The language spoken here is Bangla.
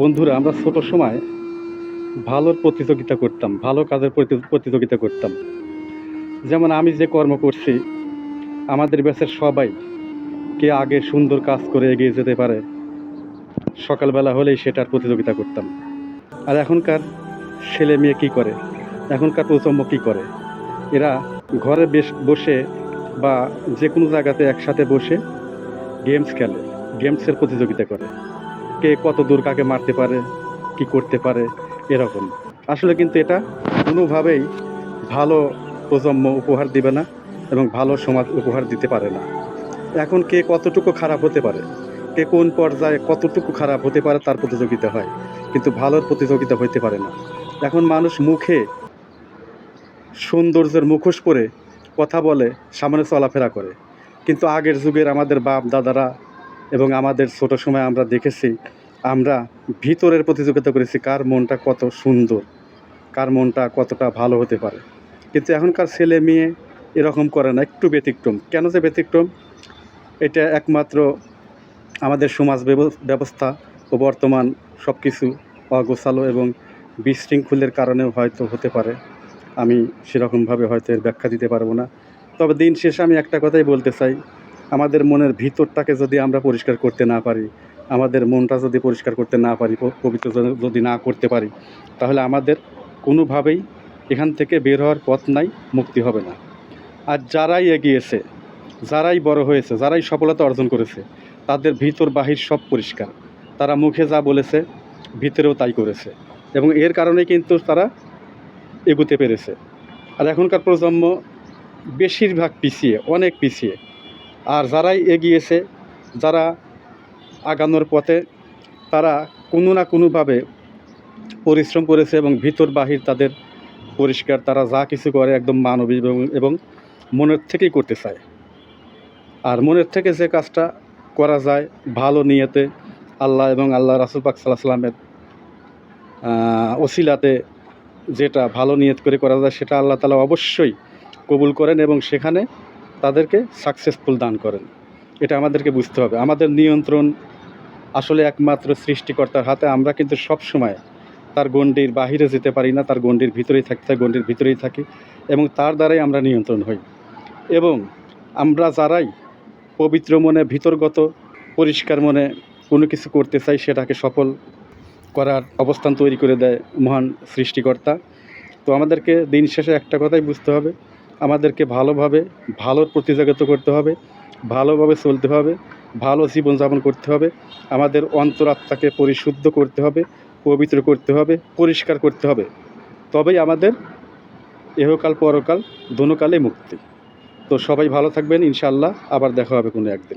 বন্ধুরা, আমরা ছোট সময় ভালোর প্রতিযোগিতা করতাম, ভালো কাজের প্রতি- প্রতিযোগিতা করতাম। যেমন আমি যে কর্ম করছি, আমাদের ব্যাচের সবাই কে আগে সুন্দর কাজ করে এগিয়ে যেতে পারে, সকালবেলা হলেই সেটার প্রতিযোগিতা করতাম। আর এখনকার ছেলে মেয়ে কী করে? এখনকার প্রজন্ম কী করে? এরা ঘরে বেশ বসে বা যে কোনো জায়গাতে একসাথে বসে গেমস খেলে, গেমসের প্রতিযোগিতা করে। কে কত দূর কাকে মারতে পারে, কি করতে পারে, এরকম। আসলে কিন্তু এটা কোনোভাবেই ভালো প্রজন্ম উপহার দিবে না এবং ভালো সমাজ উপহার দিতে পারে না। এখন কে কতটুকু খারাপ হতে পারে, কে কোন পর্যায়ে কতটুকু খারাপ হতে পারে তার প্রতিযোগিতা হয়, কিন্তু ভালোর প্রতিযোগিতা হইতে পারে না। এখন মানুষ মুখে সৌন্দর্যের মুখোশ পরে কথা বলে, সামনে চলাফেরা করে। কিন্তু আগের যুগের আমাদের বাপ দাদারা এবং আমাদের ছোট সময় আমরা দেখেছি, আমরা ভিতরের প্রতিযোগিতা করেছি কার মনটা কত সুন্দর, কার মনটা কতটা ভালো হতে পারে। কিন্তু এখনকার ছেলে মেয়ে এরকম করে না, একটু ব্যতিক্রম। কেন যে ব্যতিক্রম? এটা একমাত্র আমাদের সমাজ ব্যব- ব্যবস্থা ও বর্তমান সব কিছু অগোছালো এবং বিশৃঙ্খলের কারণেও হয়তো হতে পারে। আমি সেরকমভাবে হয়তো এর ব্যাখ্যা দিতে পারব না। তবে দিন শেষে আমি একটা কথাই বলতে চাই আমাদের মনের ভিতরটাকে যদি আমরা পরিষ্কার করতে না পারি, আমাদের মনটা যদি পরিষ্কার করতে না পারি পবিত্র যদি- না করতে পারি, তাহলে আমাদের কোনোভাবেই এখান থেকে বের হওয়ার পথ নাই, মুক্তি হবে না। আর যারাই এগিয়েছে, যারাই বড় হয়েছে, যারাই সফলতা অর্জন করেছে, তাদের ভিতর বাহির সব পরিষ্কার। তারা মুখে যা বলেছে, ভিতরেও তাই করেছে। এবং এর কারণে কিন্তু তারা এগুতে পেরেছে। আর এখনকার প্রজন্ম বেশিরভাগ পিছিয়ে, অনেক পিছিয়ে। আর যারাই এগিয়েছে, যারা আগানোর পথে, তারা কোনো না কোনোভাবে পরিশ্রম করেছে এবং ভিতর বাহির তাদের পরিষ্কার, তারা যা কিছু করে একদম মানবিক এবং মনের থেকেই করতে চায়। আর মনের থেকে যে কাজটা করা যায় ভালো নিয়েতে আল্লাহ এবং আল্লাহ রাসুল পাক সাল্লাহ সাল্লামের ওসিলাতে যেটা ভালো নিয়ত করে করা যায় সেটা আল্লাহ তালা অবশ্যই কবুল করেন এবং সেখানে তাদেরকে সাকসেসফুল দান করেন। এটা আমাদেরকে বুঝতে হবে। আমাদের নিয়ন্ত্রণ আসলে একমাত্র সৃষ্টিকর্তার হাতে। আমরা কিন্তু সব সময় তার গণ্ডির বাহিরে যেতে পারি না, তার গণ্ডির ভিতরেই থাকতে হয় গণ্ডির ভিতরেই থাকি এবং তার দ্বারাই আমরা নিয়ন্ত্রণ হই। এবং আমরা যারাই পবিত্র মনে, ভিতরগত, পরিষ্কার মনে কোনো কিছু করতে চাই, সেটাকে সফল করার অবস্থান তৈরি করে দেয় মহান সৃষ্টিকর্তা। তো আমাদেরকে দিন শেষে একটা কথাই বুঝতে হবে আমাদেরকে ভালোভাবে, ভালোর প্রতিযোগিতা করতে হবে, ভালোভাবে চলতে হবে, ভালো জীবনযাপন করতে হবে, আমাদের অন্তরাত্মাকে পরিশুদ্ধ করতে হবে, পবিত্র করতে হবে, পরিষ্কার করতে হবে। তবেই আমাদের এহকাল, পরকাল দোনোকালে মুক্তি। তো সবাই ভালো থাকবেন ইনশাল্লাহ আবার দেখা হবে কোনো একদিন।